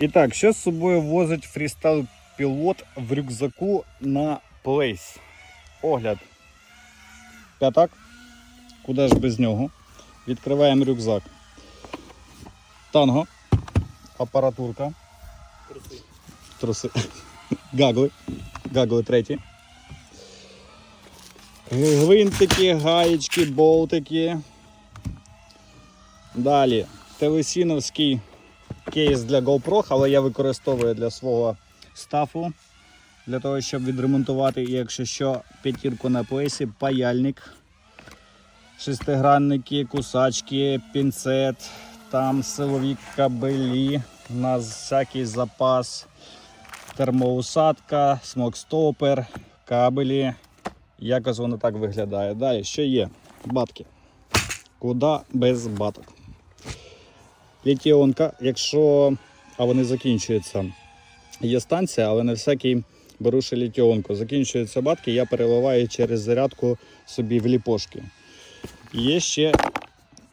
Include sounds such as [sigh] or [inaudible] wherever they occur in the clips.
І так, що з собою возить фрістайл пілот в рюкзаку на плейс? Огляд. П'ятак. Куди ж без нього? Відкриваємо рюкзак. Танго. Апаратурка. Труси. [laughs] Гагли. Гагли треті. Гвинтики, гаєчки, болтики. Далі. Телесіновський кейс для GoPro, але я використовую для свого стафу. Для того, щоб відремонтувати, якщо що, п'ятірку на плейсі, паяльник, шестигранники, кусачки, пінцет, там силові кабелі, у нас всякий запас, термоусадка, смокстопер, кабелі. Якось воно так виглядає. Далі, що є? Батки. Куди без баток? Літіонка, якщо а вони закінчуються. Є станція, але не всякий беру ще літіонку. Закінчуються батки, я переливаю через зарядку собі в ліпошки. Є ще,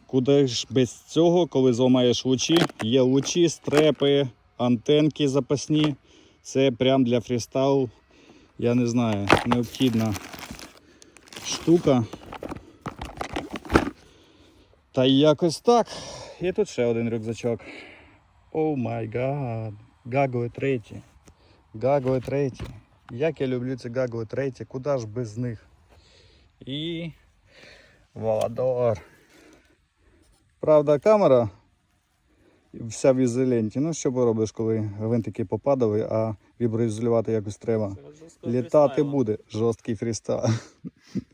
куди ж без цього, коли зламаєш лучі, є лучі, стрепи, антенки запасні. Це прям для фрістайл, я не знаю, необхідна штука. Та якось так. І тут ще один рюкзачок. О май гад. Гагли треті. Гагли треті. Як я люблю ці гагли треті, куди ж без них? І Валадор. Правда, камера вся в ізоленті. Ну, що поробиш, коли гвинтики попадали, а віброізолювати якось треба. Літати буде жорсткий фрістайл.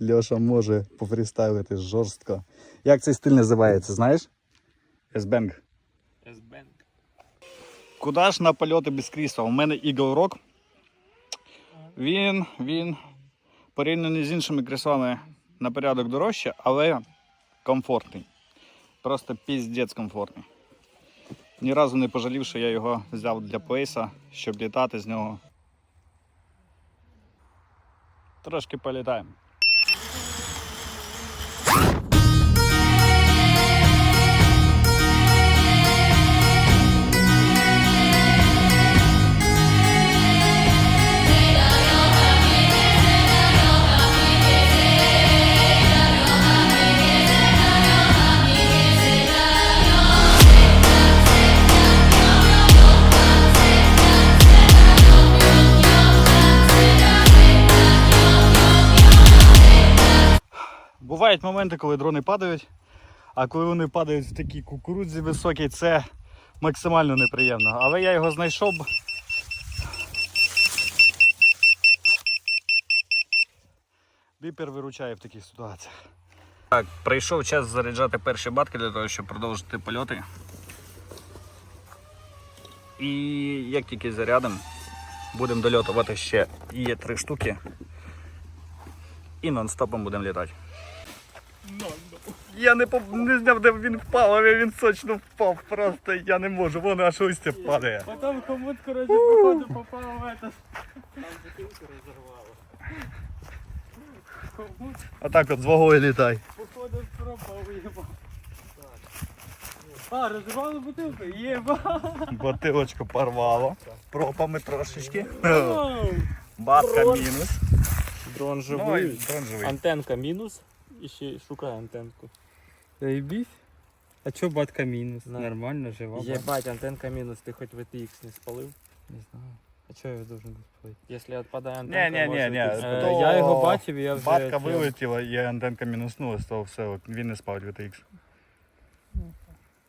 Льоша може пофрістайлити жорстко. Як цей стиль називається, знаєш? S-Bang. S-Bank. Куди ж на польоти без крісла? У мене Eagle Rock. Він, він порівняно з іншими кріслами на порядок дорожче, але комфортний. Просто піздець комфортний. Ні разу не пожалів, що я його взяв для плейса, щоб літати з нього. Трошки політаємо. Бувають моменти, коли дрони падають, а коли вони падають в такій кукурудзі високій, це максимально неприємно. Але я його знайшов. Біпер виручає в таких ситуаціях. Так, прийшов час заряджати перші батки для того, щоб продовжити польоти. І як тільки зарядимо, будемо дольотувати ще є три штуки. І нон-стопом будемо літати. Я не, поп- не зняв, де він впав, але він точно впав. Просто я не можу, воно аж ось падає. Потом комут, короче, походу попал в этот. Там закинку разорвало. Комут, Отак от з вагою літай. походу, пропал, уебал. А, разорвало бутылку? Еба! Бутилочку порвало. Пропами трошечки. Батка мінус. Дрон Ну, живий. дрон живий. Антенка мінус І ще шукай антенку. Заебись. А чё батка минус? Да. Нормально, жива. батка. Ебать, антенка мінус, ти хоч VTX не спалив? Не знаю. А чё я должен был спать? Якщо відпадає антенка, Ні, ні, ні, може ні. VTX. Е, То Я його бачив, і я вже... Батка це- вилетіла і антенка мінуснула, з того все, от він не спав VTX.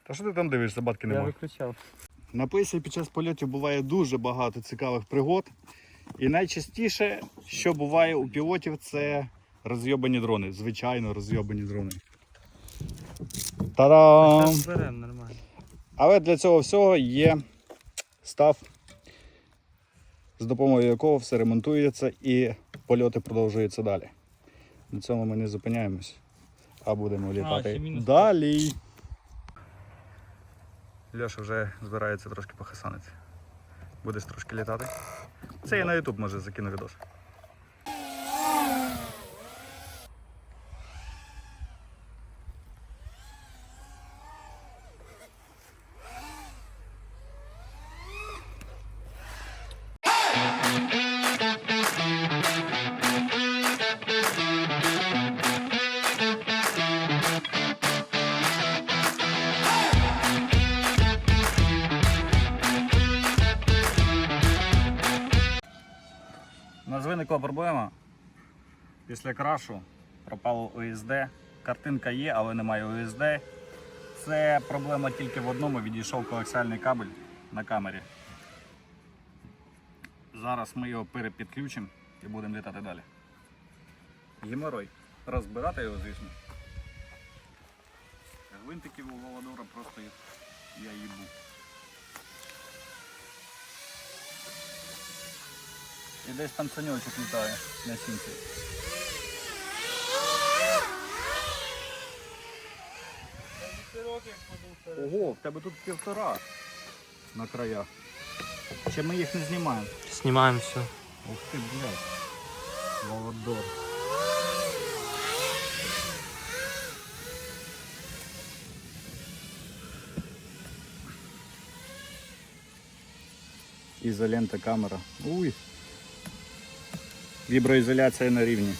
Та що ти там дивишся, батки Я нема? виключав. На писі під час польотів буває дуже багато цікавих пригод. І найчастіше, що буває у пілотів, це розйобані дрони. Звичайно, розйобані дрони. Та-дам! Нормально. Але для цього всього є став, з допомогою якого все ремонтується і польоти продовжуються далі. На цьому ми не зупиняємось, а будемо літати мінус. далі. Льоша вже збирається трошки похасанити. Будеш трошки літати. Це я на YouTube може закину відос. Нас виникла проблема. Після крашу пропало ОСД. Картинка є, але немає ОСД. Це проблема тільки в одному, відійшов коаксіальний кабель на камері. Зараз ми його перепідключимо і будемо літати далі. Геморой. Розбирати його, звісно. Гвинтиків у Володора просто я їбу. І десь там саньочок літає на сінці. Ого, в тебе тут півтора на краях. Ще ми їх не знімаємо. Снимаем все. Ух ти, блядь. Володор. Ізолента камера. Уй. Віброізоляція на рівні.